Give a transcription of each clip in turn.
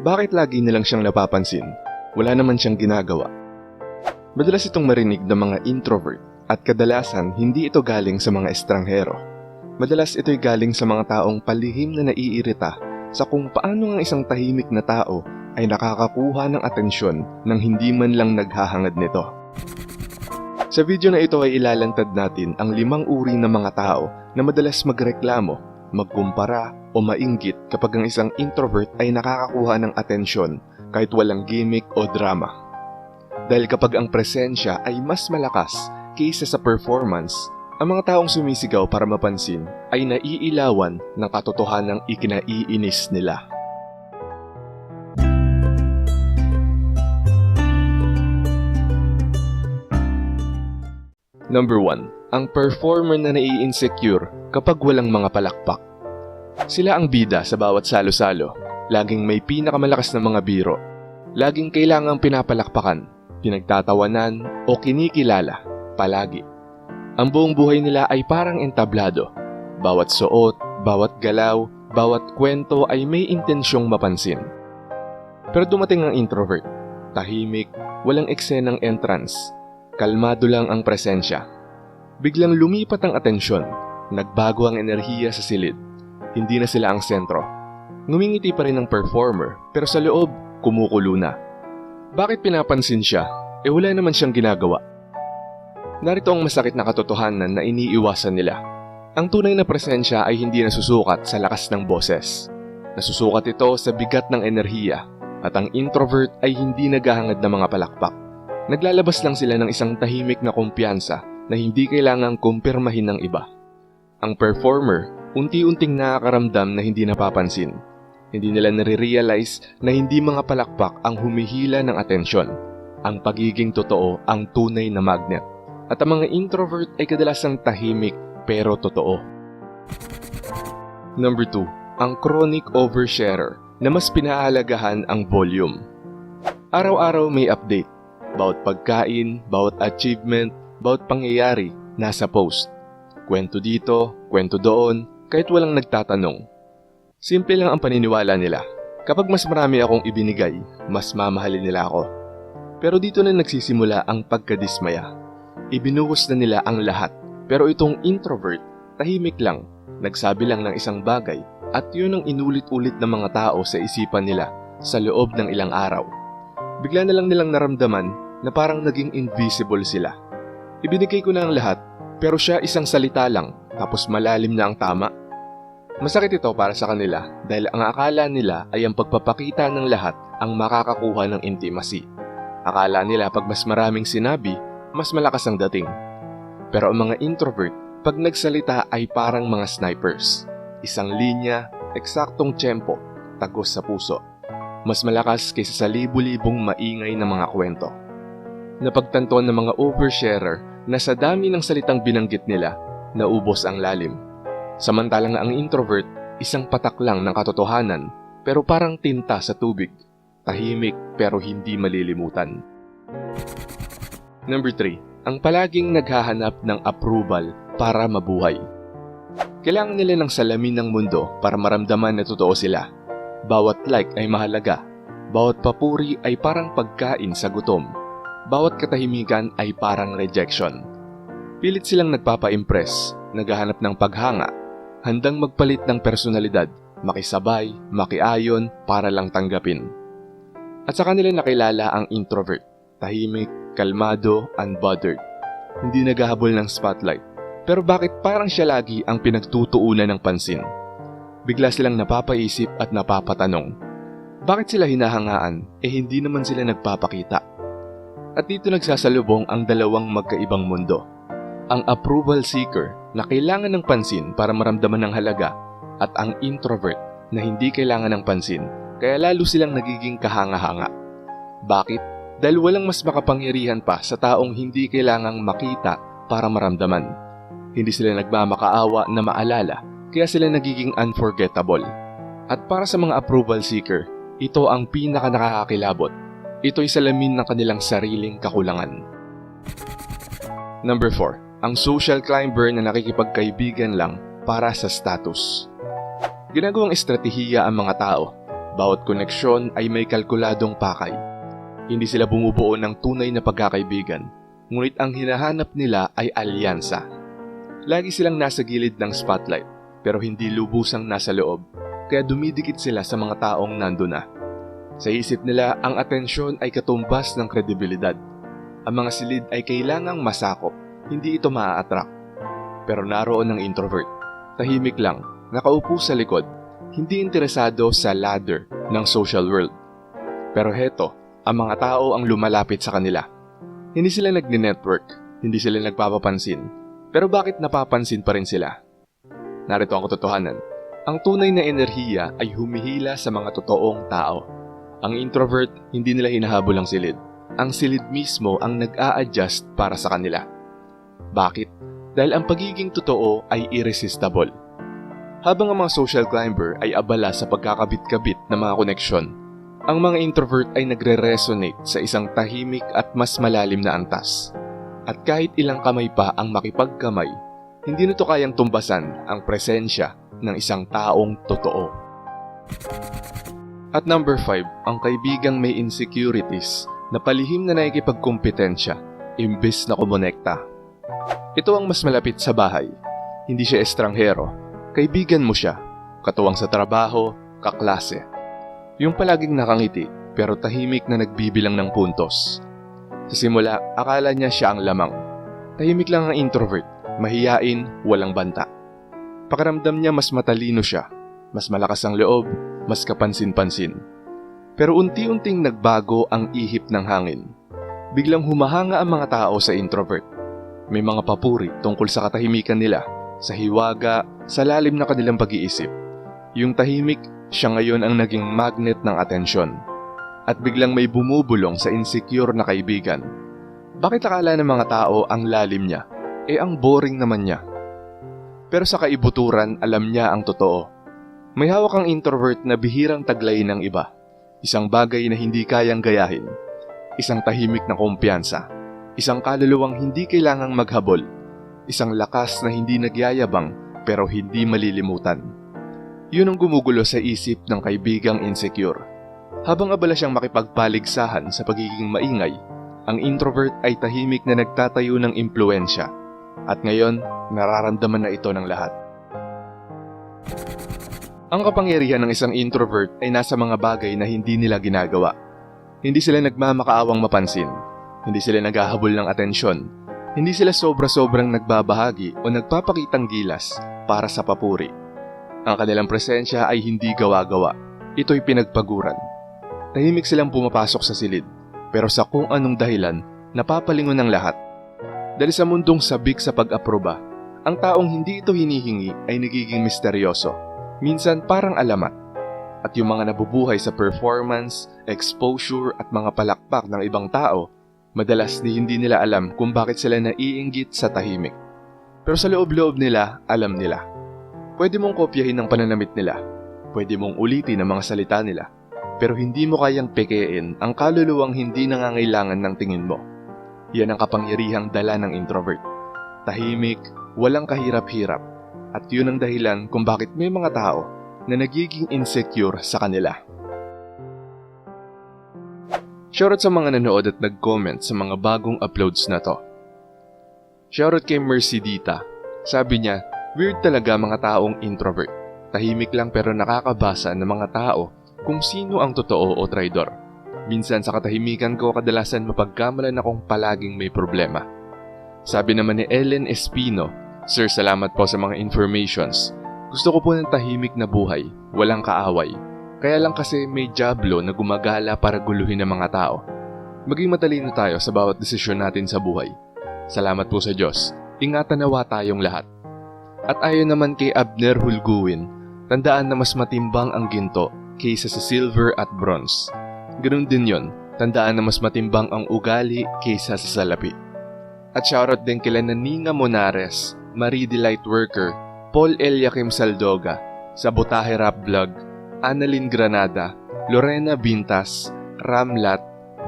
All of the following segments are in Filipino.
Bakit lagi nilang siyang napapansin? Wala naman siyang ginagawa. Madalas itong marinig ng mga introvert at kadalasan hindi ito galing sa mga estranghero. Madalas ito'y galing sa mga taong palihim na naiirita sa kung paano ang isang tahimik na tao ay nakakakuha ng atensyon nang hindi man lang naghahangad nito. Sa video na ito ay ilalantad natin ang limang uri ng mga tao na madalas magreklamo, magkumpara o mainggit kapag ang isang introvert ay nakakakuha ng atensyon kahit walang gimmick o drama. Dahil kapag ang presensya ay mas malakas kaysa sa performance, ang mga taong sumisigaw para mapansin ay naiilawan ng katotohanang ikinaiinis nila. Number 1. Ang performer na nai-insecure kapag walang mga palakpak. Sila ang bida sa bawat salo-salo. Laging may pinakamalakas na mga biro. Laging kailangang pinapalakpakan, pinagtatawanan o kinikilala. Palagi. Ang buong buhay nila ay parang entablado. Bawat suot, bawat galaw, bawat kwento ay may intensyong mapansin. Pero dumating ang introvert. Tahimik, walang eksenang entrance. Kalmado lang ang presensya. Biglang lumipat ang atensyon. Nagbago ang enerhiya sa silid. Hindi na sila ang sentro. Ngumingiti pa rin ang performer, pero sa loob, kumukulo na. Bakit pinapansin siya? Eh wala naman siyang ginagawa. Narito ang masakit na katotohanan na iniiwasan nila. Ang tunay na presensya ay hindi nasusukat sa lakas ng boses. Nasusukat ito sa bigat ng enerhiya at ang introvert ay hindi naghahangad ng mga palakpak. Naglalabas lang sila ng isang tahimik na kumpiyansa na hindi kailangang kumpirmahin ng iba. Ang performer, unti-unting nakakaramdam na hindi napapansin. Hindi nila nare-realize na hindi mga palakpak ang humihila ng atensyon. Ang pagiging totoo ang tunay na magnet. At ang mga introvert ay kadalasang tahimik pero totoo. Number 2. Ang chronic oversharer na mas pinaalagahan ang volume. Araw-araw may update. Bawat pagkain, bawat achievement, bawat pangyayari, nasa post. Kwento dito, kwento doon, kahit walang nagtatanong. Simple lang ang paniniwala nila. Kapag mas marami akong ibinigay, mas mamahalin nila ako. Pero dito na nagsisimula ang pagkadismaya. Ibinuhos na nila ang lahat. Pero itong introvert, tahimik lang, nagsabi lang ng isang bagay at yun ang inulit-ulit ng mga tao sa isipan nila sa loob ng ilang araw. Bigla na lang nilang naramdaman na parang naging invisible sila. Ibinigay ko na ang lahat pero siya isang salita lang tapos malalim na ang tama. Masakit ito para sa kanila dahil ang akala nila ay ang pagpapakita ng lahat ang makakakuha ng intimacy. Akala nila pag mas maraming sinabi, mas malakas ang dating. Pero ang mga introvert, pag nagsalita ay parang mga snipers. Isang linya, eksaktong tiyempo, tagos sa puso. Mas malakas kaysa sa libu-libong maingay na mga kwento. Napagtantuan ng mga oversharer na sa dami ng salitang binanggit nila, naubos ang lalim. Samantalang ang introvert, isang patak lang ng katotohanan pero parang tinta sa tubig. Tahimik pero hindi malilimutan. Number 3. Ang palaging naghahanap ng approval para mabuhay. Kailangan nila ng salamin ng mundo para maramdaman na totoo sila. Bawat like ay mahalaga. Bawat papuri ay parang pagkain sa gutom. Bawat katahimikan ay parang rejection. Pilit silang nagpapa-impress, naghahanap ng paghanga, handang magpalit ng personalidad, makisabay, makiayon para lang tanggapin. At sa kanila nakilala ang introvert, tahimik, kalmado, unbothered. Hindi naghahabol ng spotlight. Pero bakit parang siya lagi ang pinagtutuunan ng pansin? Bigla silang napapaisip at napapatanong. Bakit sila hinahangaan eh hindi naman sila nagpapakita? At dito nagsasalubong ang dalawang magkaibang mundo. Ang approval seeker na kailangan ng pansin para maramdaman ng halaga at ang introvert na hindi kailangan ng pansin kaya lalo silang nagiging kahanga-hanga. Bakit? Dahil walang mas makapangyarihan pa sa taong hindi kailangang makita para maramdaman. Hindi sila nagmamakaawa na maalala, kaya sila nagiging unforgettable. At para sa mga approval seeker, ito ang pinaka nakakakilabot. Ito'y salamin ng kanilang sariling kakulangan. Number 4. Ang social climber na nakikipagkaibigan lang para sa status. Ginagawang estratehiya ang mga tao Bawat koneksyon ay may kalkuladong pakay. Hindi sila bumubuo ng tunay na pagkakaibigan, ngunit ang hinahanap nila ay alyansa. Lagi silang nasa gilid ng spotlight, pero hindi lubusang nasa loob, kaya dumidikit sila sa mga taong nando na. Sa isip nila, ang atensyon ay katumbas ng kredibilidad. Ang mga silid ay kailangang masakop, hindi ito maa-attract. Pero naroon ng introvert. Tahimik lang, nakaupo sa likod, hindi interesado sa ladder ng social world. Pero heto, ang mga tao ang lumalapit sa kanila. Hindi sila nagne-network, hindi sila nagpapapansin. Pero bakit napapansin pa rin sila? Narito ang katotohanan. Ang tunay na enerhiya ay humihila sa mga totoong tao. Ang introvert, hindi nila hinahabol ang silid. Ang silid mismo ang nag-a-adjust para sa kanila. Bakit? Dahil ang pagiging totoo ay irresistible. Habang ang mga social climber ay abala sa pagkakabit-kabit ng mga koneksyon, ang mga introvert ay nagre-resonate sa isang tahimik at mas malalim na antas. At kahit ilang kamay pa ang makipagkamay, hindi nito kayang tumbasan ang presensya ng isang taong totoo. At number 5, ang kaibigang may insecurities na palihim na nakikipagkumpetensya imbes na kumonekta. Ito ang mas malapit sa bahay. Hindi siya estranghero. Kaibigan mo siya. Katuwang sa trabaho, kaklase. Yung palaging nakangiti pero tahimik na nagbibilang ng puntos. Sa simula, akala niya siya ang lamang. Tahimik lang ang introvert, mahiyain, walang banta. Pakiramdam niya mas matalino siya, mas malakas ang loob, mas kapansin-pansin. Pero unti-unting nagbago ang ihip ng hangin. Biglang humahanga ang mga tao sa introvert. May mga papuri tungkol sa katahimikan nila, sa hiwaga, sa lalim na kanilang pag-iisip. Yung tahimik, siya ngayon ang naging magnet ng atensyon. At biglang may bumubulong sa insecure na kaibigan. Bakit akala ng mga tao ang lalim niya? Eh ang boring naman niya. Pero sa kaibuturan, alam niya ang totoo. May hawak ang introvert na bihirang taglay ng iba. Isang bagay na hindi kayang gayahin. Isang tahimik na kumpiyansa. Isang kaluluwang hindi kailangang maghabol. Isang lakas na hindi nagyayabang pero hindi malilimutan. Yun ang gumugulo sa isip ng kaibigang insecure. Habang abala siyang makipagpaligsahan sa pagiging maingay, ang introvert ay tahimik na nagtatayo ng impluensya. At ngayon, nararamdaman na ito ng lahat. Ang kapangyarihan ng isang introvert ay nasa mga bagay na hindi nila ginagawa. Hindi sila nagmamakaawang mapansin. Hindi sila naghahabol ng atensyon. Hindi sila sobra-sobrang nagbabahagi o nagpapakitang gilas para sa papuri. Ang kanilang presensya ay hindi gawa-gawa. Ito'y pinagpaguran. Tahimik silang pumapasok sa silid, pero sa kung anong dahilan, napapalingon ng lahat. Dahil sa mundong sabik sa pag-aproba, ang taong hindi ito hinihingi ay nagiging misteryoso, minsan parang alamat. At yung mga nabubuhay sa performance, exposure at mga palakpak ng ibang tao, madalas ni hindi nila alam kung bakit sila naiinggit sa tahimik. Pero sa loob-loob nila, alam nila. Pwede mong kopyahin ang pananamit nila. Pwede mong ulitin ang mga salita nila. Pero hindi mo kayang pekein ang kaluluwang hindi nangangailangan ng tingin mo. Yan ang kapangyarihang dala ng introvert. Tahimik, walang kahirap-hirap. At yun ang dahilan kung bakit may mga tao na nagiging insecure sa kanila. Shoutout sa mga nanood at nag-comment sa mga bagong uploads na to. Shoutout kay Mercy Dita. Sabi niya, weird talaga mga taong introvert. Tahimik lang pero nakakabasa ng mga tao kung sino ang totoo o traidor. Minsan sa katahimikan ko kadalasan mapagkamalan akong palaging may problema. Sabi naman ni Ellen Espino, Sir salamat po sa mga informations. Gusto ko po ng tahimik na buhay, walang kaaway. Kaya lang kasi may jablo na gumagala para guluhin ng mga tao. Maging matalino tayo sa bawat desisyon natin sa buhay. Salamat po sa Diyos. Ingatan nawa tayong lahat. At ayon naman kay Abner Hulguin, tandaan na mas matimbang ang ginto kaysa sa silver at bronze. Ganun din yon, tandaan na mas matimbang ang ugali kaysa sa salapi. At shoutout din kila Naninga Monares, Marie Delight Worker, Paul Eliakim Saldoga, Sabotahe Rap Vlog, Annalyn Granada, Lorena Bintas, Ramlat,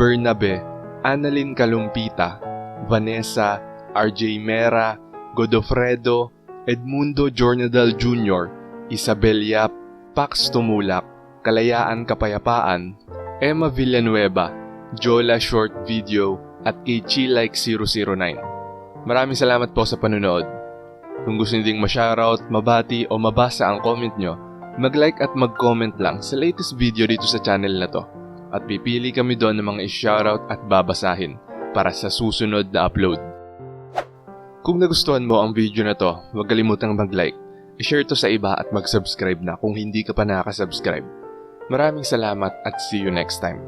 Bernabe, Annalyn Kalumpita, Vanessa, RJ Mera, Godofredo, Edmundo Jornadal Jr., Isabel Yap, Pax Tumulak, Kalayaan Kapayapaan, Emma Villanueva, Jola Short Video, at Ichi Like 009. Maraming salamat po sa panonood. Kung gusto nyo ding ma-shoutout, mabati o mabasa ang comment nyo, mag-like at mag-comment lang sa latest video dito sa channel na to. At pipili kami doon ng mga i-shoutout at babasahin para sa susunod na upload. Kung nagustuhan mo ang video na to, huwag kalimutang mag-like, i-share to sa iba at mag-subscribe na kung hindi ka pa nakaka-subscribe. Maraming salamat at see you next time.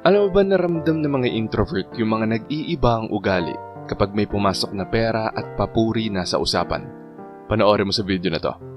Alam mo ba naramdam ng mga introvert yung mga nag-iiba ang ugali kapag may pumasok na pera at papuri na sa usapan? Panoorin mo sa video na to.